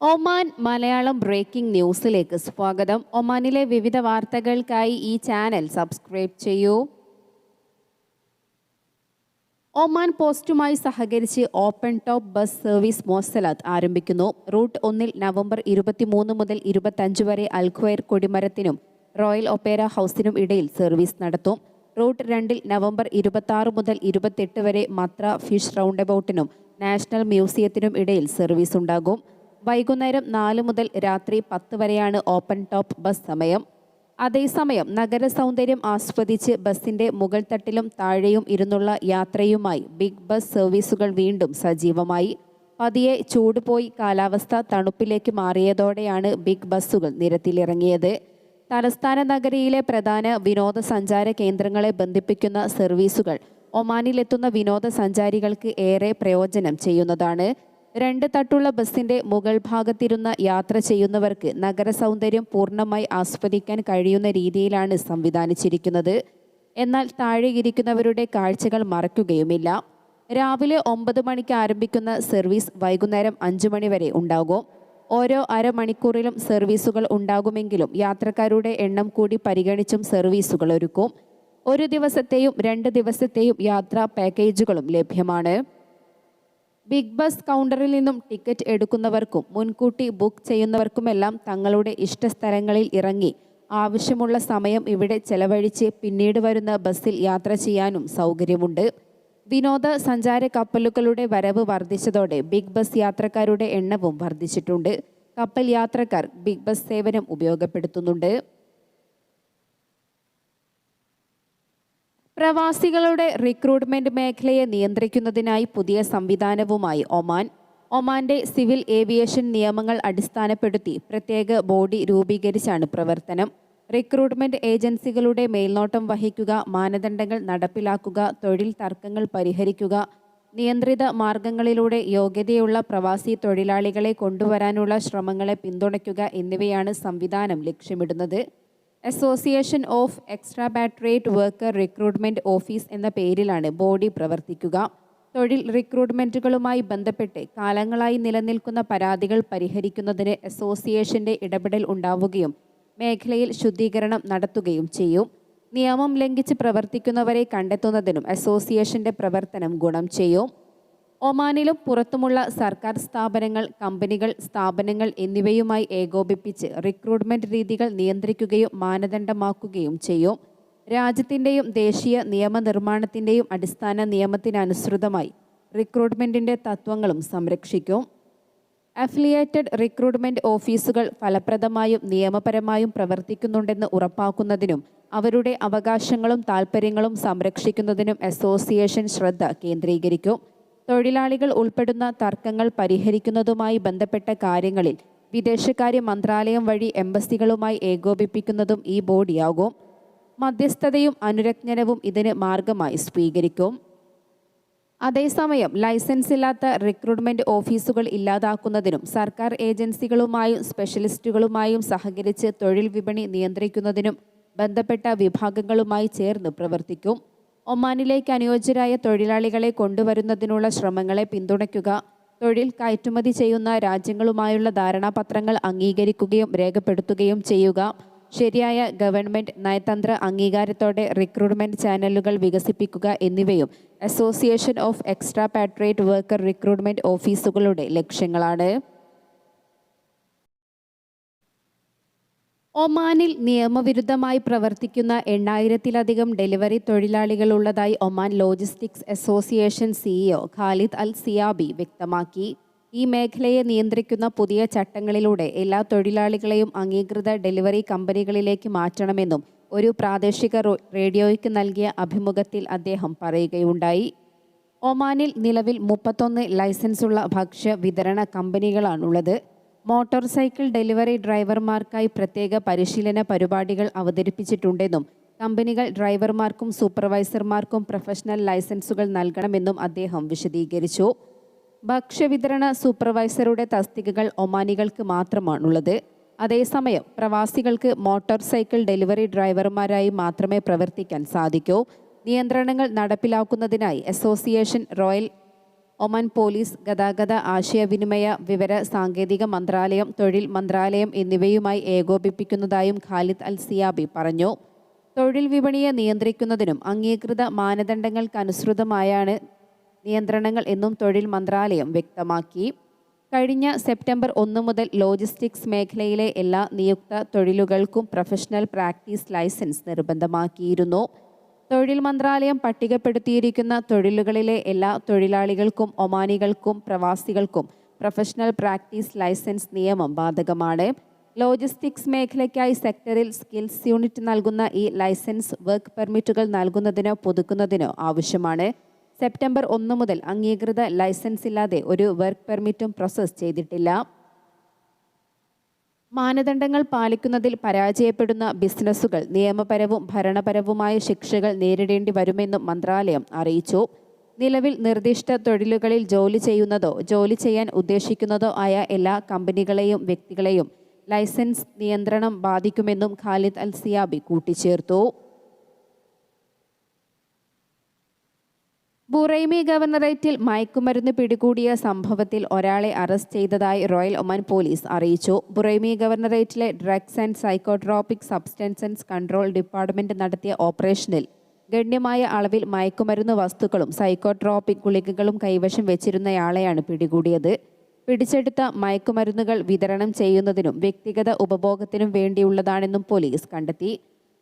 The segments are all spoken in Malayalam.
ഒമാൻ മലയാളം ബ്രേക്കിംഗ് ന്യൂസിലേക്ക് സ്വാഗതം. ഒമാനിലെ വിവിധ വാർത്തകൾക്കായി ഈ ചാനൽ സബ്സ്ക്രൈബ് ചെയ്യൂ. ഒമാൻ പോസ്റ്റുമായി സഹകരിച്ച് open top bus service Mwasalat ആരംഭിക്കുന്നു. റൂട്ട് ഒന്നിൽ നവംബർ ഇരുപത്തിമൂന്ന് മുതൽ ഇരുപത്തഞ്ച് വരെ അൽഖ്വയർ കൊടിമരത്തിനും റോയൽ ഒപ്പേര ഹൗസിനും ഇടയിൽ സർവീസ് നടത്തും. റൂട്ട് രണ്ടിൽ നവംബർ ഇരുപത്തി മുതൽ ഇരുപത്തെട്ട് വരെ മത്ര ഫിഷ് റൗണ്ട് അബൌട്ടിനും നാഷണൽ മ്യൂസിയത്തിനും ഇടയിൽ സർവീസ് ഉണ്ടാകും. വൈകുന്നേരം നാല് മുതൽ രാത്രി പത്ത് വരെയാണ് ഓപ്പൺ ടോപ്പ് ബസ് സമയം. അതേസമയം നഗര സൗന്ദര്യം ആസ്വദിച്ച് ബസിന്റെ മുകൾ തട്ടിലും താഴെയും ഇരുന്നുള്ള യാത്രയുമായി ബിഗ് ബസ് സർവീസുകൾ വീണ്ടും സജീവമായി. പതിയെ ചൂട് പോയി കാലാവസ്ഥ തണുപ്പിലേക്ക് മാറിയതോടെയാണ് ബിഗ് ബസ്സുകൾ നിരത്തിലിറങ്ങിയത്. തലസ്ഥാന നഗരിയിലെ പ്രധാന വിനോദസഞ്ചാര കേന്ദ്രങ്ങളെ ബന്ധിപ്പിക്കുന്ന സർവീസുകൾ ഒമാനിലെത്തുന്ന വിനോദസഞ്ചാരികൾക്ക് ഏറെ പ്രയോജനം ചെയ്യുന്നതാണ്. രണ്ട് തട്ടുള്ള ബസിന്റെ മുകൾ ഭാഗത്തിരുന്ന യാത്ര ചെയ്യുന്നവർക്ക് നഗര സൗന്ദര്യം പൂർണമായി ആസ്വദിക്കാൻ കഴിയുന്ന രീതിയിലാണ് സംവിധാനിച്ചിരിക്കുന്നത്. എന്നാൽ താഴെ ഇരിക്കുന്നവരുടെ കാഴ്ചകൾ മറയ്ക്കുകയുമില്ല. രാവിലെ ഒമ്പത് മണിക്ക് ആരംഭിക്കുന്ന സർവീസ് വൈകുന്നേരം അഞ്ചു മണി വരെ ഉണ്ടാകും. ഓരോ അരമണിക്കൂറിലും സർവീസുകൾ ഉണ്ടാകുമെങ്കിലും യാത്രക്കാരുടെ എണ്ണം കൂടി പരിഗണിച്ചും സർവീസുകൾ ഒരുക്കും. ഒരു ദിവസത്തെയും രണ്ട് ദിവസത്തെയും യാത്രാ പാക്കേജുകളും ലഭ്യമാണ്. ബിഗ് ബസ് കൗണ്ടറിൽ നിന്നും ടിക്കറ്റ് എടുക്കുന്നവർക്കും മുൻകൂട്ടി ബുക്ക് ചെയ്യുന്നവർക്കുമെല്ലാം തങ്ങളുടെ ഇഷ്ടസ്ഥലങ്ങളിൽ ഇറങ്ങി. ആവശ്യമുള്ള സമയം ഇവിടെ ചെലവഴിച്ച് പിന്നീട് വരുന്ന ബസ്സിൽ യാത്ര ചെയ്യാനും സൗകര്യമുണ്ട്. വിനോദ സഞ്ചാര കപ്പലുകളുടെ വരവ് വർദ്ധിച്ചതോടെ ബിഗ് ബസ് യാത്രക്കാരുടെ എണ്ണവും വർദ്ധിച്ചിട്ടുണ്ട്. കപ്പൽ യാത്രക്കാർ ബിഗ് ബസ് സേവനം ഉപയോഗപ്പെടുത്തുന്നുണ്ട്. പ്രവാസികളുടെ റിക്രൂട്ട്മെന്റ് മേഖലയെ നിയന്ത്രിക്കുന്നതിനായി പുതിയ സംവിധാനവുമായി ഒമാൻ. ഒമാന്റെ സിവിൽ ഏവിയേഷൻ നിയമങ്ങൾ അടിസ്ഥാനപ്പെടുത്തി പ്രത്യേക ബോഡി രൂപീകരിച്ചാണ് പ്രവർത്തനം. റിക്രൂട്ട്മെന്റ് ഏജൻസികളുടെ മേൽനോട്ടം വഹിക്കുക മാനദണ്ഡങ്ങൾ നടപ്പിലാക്കുക തൊഴിൽ തർക്കങ്ങൾ പരിഹരിക്കുക നിയന്ത്രിത മാർഗങ്ങളിലൂടെ യോഗ്യതയുള്ള പ്രവാസി തൊഴിലാളികളെ കൊണ്ടുവരാനുള്ള ശ്രമങ്ങളെ പിന്തുണയ്ക്കുക എന്നിവയാണ് സംവിധാനം ലക്ഷ്യമിടുന്നത്. Association of expatriate worker recruitment office എന്ന പേരിലാണ് ബോഡി പ്രവർത്തിക്കുക. തൊഴിൽ റിക്രൂട്ട്മെന്റുകളുമായി ബന്ധപ്പെട്ട് കാലങ്ങളായി നിലനിൽക്കുന്ന പരാതികൾ പരിഹരിക്കുന്നതിന് അസോസിയേഷന്റെ ഇടപെടൽ ഉണ്ടാവുകയും മേഖലയിൽ ശുദ്ധീകരണം നടത്തുകയും ചെയ്യും. നിയമം ലംഘിച്ച് പ്രവർത്തിക്കുന്നവരെ കണ്ടെത്തുന്നതിനും അസോസിയേഷന്റെ പ്രവർത്തനം ഗുണം ചെയ്യും. ഒമാനിലും പുറത്തുമുള്ള സർക്കാർ സ്ഥാപനങ്ങൾ കമ്പനികൾ സ്ഥാപനങ്ങൾ എന്നിവയുമായി ഏകോപിപ്പിച്ച് റിക്രൂട്ട്മെന്റ് രീതികൾ നിയന്ത്രിക്കുകയും മാനദണ്ഡമാക്കുകയും ചെയ്യും. രാജ്യത്തിന്റെയും ദേശീയ നിയമനിർമ്മാണത്തിന്റെയും അടിസ്ഥാന നിയമത്തിനനുസൃതമായി റിക്രൂട്ട്മെന്റിന്റെ തത്വങ്ങളും സംരക്ഷിക്കും. അഫിലിയേറ്റഡ് റിക്രൂട്ട്മെന്റ് ഓഫീസുകൾ ഫലപ്രദമായും നിയമപരമായും പ്രവർത്തിക്കുന്നുണ്ടെന്ന് ഉറപ്പാക്കുന്നതിനും അവരുടെ അവകാശങ്ങളും താൽപ്പര്യങ്ങളും സംരക്ഷിക്കുന്നതിനും അസോസിയേഷൻ ശ്രദ്ധ കേന്ദ്രീകരിക്കും. തൊഴിലാളികൾ ഉൾപ്പെടുന്ന തർക്കങ്ങൾ പരിഹരിക്കുന്നതുമായി ബന്ധപ്പെട്ട കാര്യങ്ങളിൽ വിദേശകാര്യ മന്ത്രാലയം വഴി എംബസികളുമായി ഏകോപിപ്പിക്കുന്നതും ഈ ബോഡിയാകും. മധ്യസ്ഥതയും അനുരജ്ഞനവും ഇതിന് മാർഗമായി സ്വീകരിക്കും. അതേസമയം ലൈസൻസ് ഇല്ലാത്ത റിക്രൂട്ട്മെന്റ് ഓഫീസുകൾ ഇല്ലാതാക്കുന്നതിനും സർക്കാർ ഏജൻസികളുമായും സ്പെഷ്യലിസ്റ്റുകളുമായും സഹകരിച്ച് തൊഴിൽ വിപണി നിയന്ത്രിക്കുന്നതിനും ബന്ധപ്പെട്ട വിഭാഗങ്ങളുമായി ചേർന്ന് പ്രവർത്തിക്കും. ഒമാനിലേക്ക് അനുയോജ്യരായ തൊഴിലാളികളെ കൊണ്ടുവരുന്നതിനുള്ള ശ്രമങ്ങളെ പിന്തുണയ്ക്കുക തൊഴിൽ കയറ്റുമതി ചെയ്യുന്ന രാജ്യങ്ങളുമായുള്ള ധാരണാപത്രങ്ങൾ അംഗീകരിക്കുകയും രേഖപ്പെടുത്തുകയും ചെയ്യുക ശരിയായ ഗവൺമെന്റ് നയതന്ത്ര അംഗീകാരത്തോടെ റിക്രൂട്ട്മെന്റ് ചാനലുകൾ വികസിപ്പിക്കുക എന്നിവയും association of expatriate worker recruitment ഓഫീസുകളുടെ ലക്ഷ്യങ്ങളാണ്. ഒമാനിൽ നിയമവിരുദ്ധമായി പ്രവർത്തിക്കുന്ന എണ്ണായിരത്തിലധികം delivery തൊഴിലാളികളുള്ളതായി Oman logistics association CEO Khalid Al Siyabi വ്യക്തമാക്കി. ഈ മേഖലയെ നിയന്ത്രിക്കുന്ന പുതിയ ചട്ടങ്ങളിലൂടെ എല്ലാ തൊഴിലാളികളെയും അംഗീകൃത ഡെലിവറി കമ്പനികളിലേക്ക് മാറ്റണമെന്നും ഒരു പ്രാദേശിക റേഡിയോയ്ക്ക് നൽകിയ അഭിമുഖത്തിൽ അദ്ദേഹം പറയുകയുണ്ടായി. ഒമാനിൽ നിലവിൽ മുപ്പത്തൊന്ന് ലൈസൻസുള്ള ഭക്ഷ്യ വിതരണ കമ്പനികളാണുള്ളത്. മോട്ടോർ സൈക്കിൾ ഡെലിവറി ഡ്രൈവർമാർക്കായി പ്രത്യേക പരിശീലന പരിപാടികൾ അവതരിപ്പിച്ചിട്ടുണ്ടെന്നും കമ്പനികൾ ഡ്രൈവർമാർക്കും സൂപ്പർവൈസർമാർക്കും പ്രൊഫഷണൽ ലൈസൻസുകൾ നൽകണമെന്നും അദ്ദേഹം വിശദീകരിച്ചു. ഭക്ഷ്യവിതരണ സൂപ്പർവൈസറുടെ തസ്തികകൾ ഒമാനികൾക്ക് മാത്രമാണുള്ളത്. അതേസമയം പ്രവാസികൾക്ക് മോട്ടോർ സൈക്കിൾ ഡെലിവറി ഡ്രൈവർമാരായി മാത്രമേ പ്രവർത്തിക്കാൻ സാധിക്കൂ. നിയന്ത്രണങ്ങൾ നടപ്പിലാക്കുന്നതിനായി അസോസിയേഷൻ റോയൽ ഒമാൻ പോലീസ് ഗതാഗത ആശയവിനിമയ വിവര സാങ്കേതിക മന്ത്രാലയം തൊഴിൽ മന്ത്രാലയം എന്നിവയുമായി ഏകോപിപ്പിക്കുന്നതായും ഖാലിദ് അൽ സിയാബി പറഞ്ഞു. തൊഴിൽ വിപണിയെ നിയന്ത്രിക്കുന്നതിനും അംഗീകൃത മാനദണ്ഡങ്ങൾക്കനുസൃതമായാണ് നിയന്ത്രണങ്ങൾ എന്നും തൊഴിൽ മന്ത്രാലയം വ്യക്തമാക്കി. കഴിഞ്ഞ സെപ്റ്റംബർ ഒന്ന് മുതൽ ലോജിസ്റ്റിക്സ് മേഖലയിലെ എല്ലാ നിയുക്ത തൊഴിലുകൾക്കും പ്രൊഫഷണൽ പ്രാക്ടീസ് ലൈസൻസ് നിർബന്ധമാക്കിയിരുന്നു. തൊഴിൽ മന്ത്രാലയം പട്ടികപ്പെടുത്തിയിരിക്കുന്ന തൊഴിലുകളിലെ എല്ലാ തൊഴിലാളികൾക്കും ഒമാനികൾക്കും പ്രവാസികൾക്കും പ്രൊഫഷണൽ പ്രാക്ടീസ് ലൈസൻസ് നിയമം ബാധകമാണ്. ലോജിസ്റ്റിക്സ് മേഖലയ്ക്കായി സെക്ടറിൽ സ്കിൽസ് യൂണിറ്റ് നൽകുന്ന ഈ ലൈസൻസ് വർക്ക് പെർമിറ്റുകൾ നൽകുന്നതിനോ പുതുക്കുന്നതിനോ ആവശ്യമാണ്. സെപ്റ്റംബർ ഒന്ന് മുതൽ അംഗീകൃത ലൈസൻസ് ഇല്ലാതെ ഒരു വർക്ക് പെർമിറ്റും പ്രോസസ്സ് ചെയ്തിട്ടില്ല. മാനദണ്ഡങ്ങൾ പാലിക്കുന്നതിൽ പരാജയപ്പെടുന്ന ബിസിനസ്സുകൾ നിയമപരവും ഭരണപരവുമായ ശിക്ഷകൾ നേരിടേണ്ടി വരുമെന്നും മന്ത്രാലയം അറിയിച്ചു. നിലവിൽ നിർദ്ദിഷ്ട തൊഴിലുകളിൽ ജോലി ചെയ്യുന്നതോ ജോലി ചെയ്യാൻ ഉദ്ദേശിക്കുന്നതോ ആയ എല്ലാ കമ്പനികളെയും വ്യക്തികളെയും ലൈസൻസ് നിയന്ത്രണം ബാധിക്കുമെന്നും ഖാലിദ് അൽ സിയാബി കൂട്ടിച്ചേർത്തു. ബുറൈമി ഗവർണറേറ്റിൽ മയക്കുമരുന്ന് പിടികൂടിയ സംഭവത്തിൽ ഒരാളെ അറസ്റ്റ് ചെയ്തതായി റോയൽ ഒമാൻ പോലീസ് അറിയിച്ചു. Buraimi ഗവർണറേറ്റിലെ drugs and psychotropic substances control department നടത്തിയ ഓപ്പറേഷനിൽ ഗണ്യമായ അളവിൽ മയക്കുമരുന്ന് വസ്തുക്കളും സൈക്കോട്രോപിക് ഗുളികകളും കൈവശം വെച്ചിരുന്നയാളെയാണ് പിടികൂടിയത്. പിടിച്ചെടുത്ത മയക്കുമരുന്നുകൾ വിതരണം ചെയ്യുന്നതിനും വ്യക്തിഗത ഉപഭോഗത്തിനും വേണ്ടിയുള്ളതാണെന്നും പോലീസ് കണ്ടെത്തി.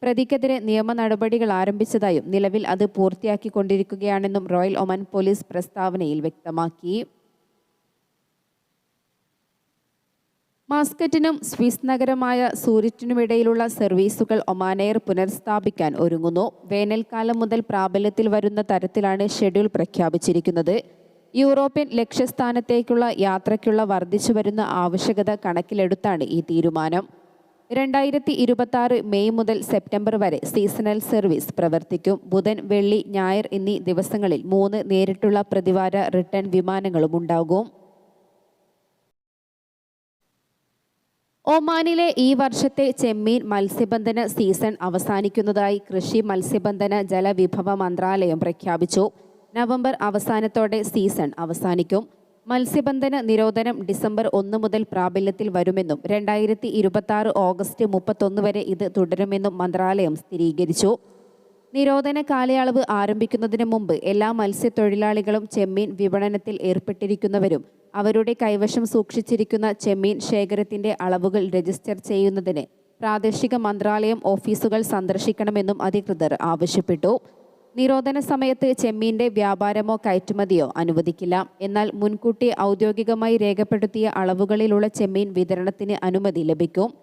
പ്രതിക്കെതിരെ നിയമ നടപടികൾ ആരംഭിച്ചതായും നിലവിൽ അത് പൂർത്തിയാക്കിക്കൊണ്ടിരിക്കുകയാണെന്നും റോയൽ ഒമൻ പോലീസ് പ്രസ്താവനയിൽ വ്യക്തമാക്കി. മാസ്കറ്റിനും സ്വിസ് നഗരമായ സൂരിറ്റിനുമിടയിലുള്ള സർവീസുകൾ ഒമാനെയർ പുനഃസ്ഥാപിക്കാൻ ഒരുങ്ങുന്നു. വേനൽക്കാലം മുതൽ പ്രാബല്യത്തിൽ വരുന്ന തരത്തിലാണ് ഷെഡ്യൂൾ പ്രഖ്യാപിച്ചിരിക്കുന്നത്. യൂറോപ്യൻ ലക്ഷ്യസ്ഥാനത്തേക്കുള്ള യാത്രയ്ക്കുള്ള വർദ്ധിച്ചു വരുന്ന ആവശ്യകത കണക്കിലെടുത്താണ് ഈ തീരുമാനം. രണ്ടായിരത്തി ഇരുപത്തി ആറ് മെയ് മുതൽ സെപ്റ്റംബർ വരെ സീസണൽ സർവീസ് പ്രവർത്തിക്കും. ബുധൻ വെള്ളി ഞായർ എന്നീ ദിവസങ്ങളിൽ മൂന്ന് നേരിട്ടുള്ള പ്രതിവാര റിട്ടേൺ വിമാനങ്ങളും ഉണ്ടാകും. ഒമാനിലെ ഈ വർഷത്തെ ചെമ്മീൻ മത്സ്യബന്ധന സീസൺ അവസാനിക്കുന്നതായി കൃഷി മത്സ്യബന്ധന ജലവിഭവ മന്ത്രാലയം പ്രഖ്യാപിച്ചു. നവംബർ അവസാനത്തോടെ സീസൺ അവസാനിക്കും. മത്സ്യബന്ധന നിരോധനം ഡിസംബർ ഒന്ന് മുതൽ പ്രാബല്യത്തിൽ വരുമെന്നും രണ്ടായിരത്തി ഇരുപത്തി ഓഗസ്റ്റ് മുപ്പത്തൊന്ന് വരെ ഇത് തുടരുമെന്നും മന്ത്രാലയം സ്ഥിരീകരിച്ചു. നിരോധന കാലയളവ് ആരംഭിക്കുന്നതിന് മുമ്പ് എല്ലാ മത്സ്യത്തൊഴിലാളികളും ചെമ്മീൻ വിപണനത്തിൽ ഏർപ്പെട്ടിരിക്കുന്നവരും അവരുടെ കൈവശം സൂക്ഷിച്ചിരിക്കുന്ന ചെമ്മീൻ ശേഖരത്തിന്റെ അളവുകൾ രജിസ്റ്റർ ചെയ്യുന്നതിന് പ്രാദേശിക മന്ത്രാലയം ഓഫീസുകൾ സന്ദർശിക്കണമെന്നും അധികൃതർ ആവശ്യപ്പെട്ടു. നിരോധന സമയത്ത് ചെമ്മീന്റെ വ്യാപാരമോ കയറ്റുമതിയോ അനുവദിക്കില്ല. എന്നാൽ മുൻകൂട്ടി ഔദ്യോഗികമായി രേഖപ്പെടുത്തിയ അളവുകളിലുള്ള ചെമ്മീൻ വിതരണത്തിന് അനുമതി ലഭിക്കും.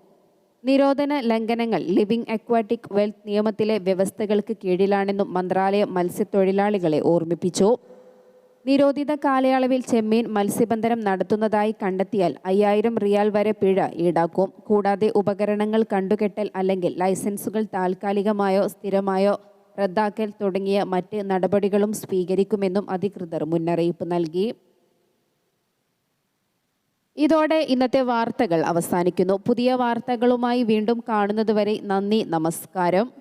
നിരോധന ലംഘനങ്ങൾ ലിവിംഗ് അക്വാറ്റിക് വെൽത്ത് നിയമത്തിലെ വ്യവസ്ഥകൾക്ക് കീഴിലാണെന്നും മന്ത്രാലയം മത്സ്യത്തൊഴിലാളികളെ ഓർമ്മിപ്പിച്ചു. നിരോധിത കാലയളവിൽ ചെമ്മീൻ മത്സ്യബന്ധനം നടത്തുന്നതായി കണ്ടെത്തിയാൽ അയ്യായിരം റിയാൽ വരെ പിഴ ഈടാക്കും. കൂടാതെ ഉപകരണങ്ങൾ കണ്ടുകെട്ടൽ അല്ലെങ്കിൽ ലൈസൻസുകൾ താൽക്കാലികമായോ സ്ഥിരമായോ റദ്ദാക്കൽ തുടങ്ങിയ മറ്റ് നടപടികളും സ്വീകരിക്കുമെന്നും അധികൃതർ മുന്നറിയിപ്പ് നൽകി. ഇതോടെ ഇന്നത്തെ വാർത്തകൾ അവസാനിക്കുന്നു. പുതിയ വാർത്തകളുമായി വീണ്ടും കാണുന്നതുവരെ നന്ദി നമസ്കാരം.